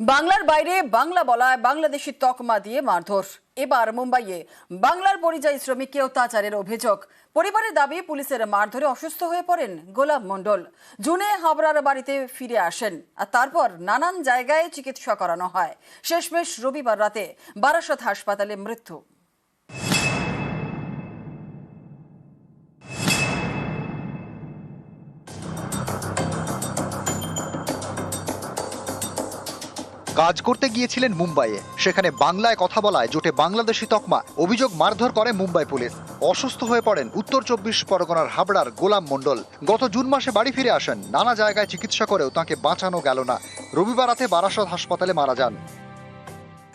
বাংলার বাইরে বাংলা বলায় বাংলাদেশি তকমা দিয়ে মারধর। এবার মুম্বাইয়ে বাংলার পরিযায়ী শ্রমিককে অত্যাচারের অভিযোগ। পরিবারের দাবি, পুলিশের মারধরে অসুস্থ হয়ে পড়েন গোলাম মণ্ডল। জুনে হাবড়ার বাড়িতে ফিরে আসেন আর তারপর নানান জায়গায় চিকিৎসা করানো হয়। শেষমেশ রবিবার রাতে বারাসত হাসপাতালে মৃত্যু। কাজ করতে গিয়েছিলেন মুম্বাইয়ে। সেখানে বাংলায় কথা বলায় জোটে বাংলাদেশি তকমা। অভিযোগ মারধর করে মুম্বাই পুলিশ। অসুস্থ হয়ে পড়েন উত্তর চব্বিশ পরগনার হাবড়ার গোলাম মণ্ডল। গত জুন মাসে বাড়ি ফিরে আসেন। নানা জায়গায় চিকিৎসা করেও তাকে বাঁচানো গেল না। রবিবার রাতে বারাসত হাসপাতালে মারা যান।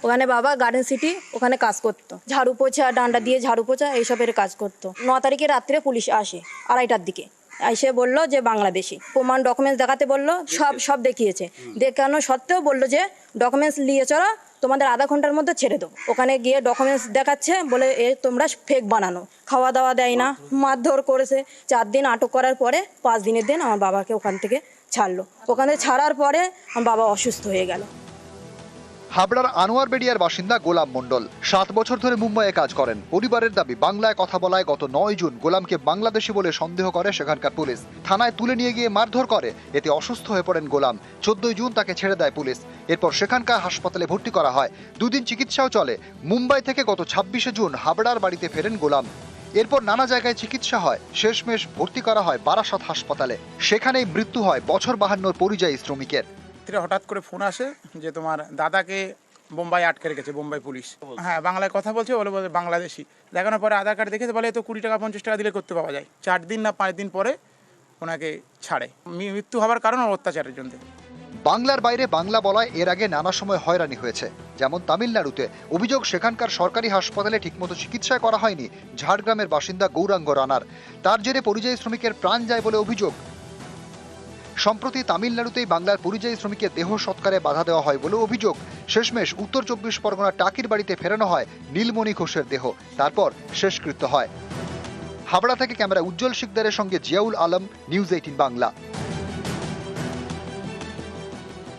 ওখানে বাবা গার্ডেন সিটি, ওখানে কাজ করতো। ঝাড়ু পোছা, ডান্ডা দিয়ে ঝাড়ু পোছা, এইসবের কাজ করতো। ন তারিখে রাত্রে পুলিশ আসে, আড়াইটার দিকে। এসে বলল যে বাংলাদেশি। প্রমাণ ডকুমেন্টস দেখাতে বলল সব সব দেখিয়েছে। দেখানো সত্ত্বেও বলল যে ডকুমেন্টস নিয়ে চলো তোমাদের আধা ঘণ্টার মধ্যে ছেড়ে দেবো। ওখানে গিয়ে ডকুমেন্টস দেখাচ্ছে বলে এ তোমরা ফেক বানানো। খাওয়া দাওয়া দেয় না মারধর করেছে। চার দিন আটক করার পরে পাঁচ দিনের দিন আমার বাবাকে ওখান থেকে ছাড়লো। ওখানে ছাড়ার পরে আমার বাবা অসুস্থ হয়ে গেল। হাবড়ার আনোয়ার বেডিয়ার বাসিন্দা গোলাম মণ্ডল। সাত বছর ধরে মুম্বাইয়ে কাজ করেন। পরিবারের দাবি, বাংলায় কথা বলায় গত নয় জুন গোলামকে বাংলাদেশি বলে সন্দেহ করে সেখানকার পুলিশ। থানায় তুলে নিয়ে গিয়ে মারধর করে, এতে অসুস্থ হয়ে পড়েন গোলাম। চোদ্দই জুন তাকে ছেড়ে দেয় পুলিশ। এরপর সেখানকার হাসপাতালে ভর্তি করা হয়। দুদিন চিকিৎসাও চলে। মুম্বাই থেকে গত ছাব্বিশে জুন হাবড়ার বাড়িতে ফেরেন গোলাম। এরপর নানা জায়গায় চিকিৎসা হয়। শেষমেশ ভর্তি করা হয় বারাসত হাসপাতালে। সেখানেই মৃত্যু হয় বছর বাহান্নর পরিযায়ী শ্রমিকের। রাত্রে হঠাৎ করে ফোন আসে যে তোমার দাদাকে বোম্বাই আটকে রেখেছে বোম্বাই পুলিশ। হ্যাঁ বাংলায় কথা বলছে বলে বলে বাংলাদেশি। দেখানোর পরে আধার কার্ড দেখেছে বলে তো কুড়ি টাকা পঞ্চাশ টাকা দিলে করতে পাওয়া যায়। চার দিন না পাঁচ দিন পরে ওনাকে ছাড়ে। মৃত্যু হওয়ার কারণ অত্যাচারের জন্য। বাংলার বাইরে বাংলা বলায় এর আগে নানা সময় হয়রানি হয়েছে। যেমন তামিলনাড়ুতে অভিযোগ সেখানকার সরকারি হাসপাতালে ঠিকমতো চিকিৎসা করা হয়নি ঝাড়গ্রামের বাসিন্দা গৌরাঙ্গ রানার। তার জেরে পরিযায়ী শ্রমিকের প্রাণ যায় বলে অভিযোগ। সম্প্রতি তামিলনাড়ুতেই বাংলার পরিযায়ী শ্রমিকের দেহ সৎকারে বাধা দেওয়া হয় বলে অভিযোগ। শেষমেশ উত্তর চব্বিশ পরগনার টাকির বাড়িতে ফেরানো হয় নীলমণি ঘোষের দেহ। তারপর শেষকৃত্য হয়। হাবড়া থেকে ক্যামেরা উজ্জ্বল শিকদারের সঙ্গে জিয়াউল আলম, নিউজ এইটিন বাংলা।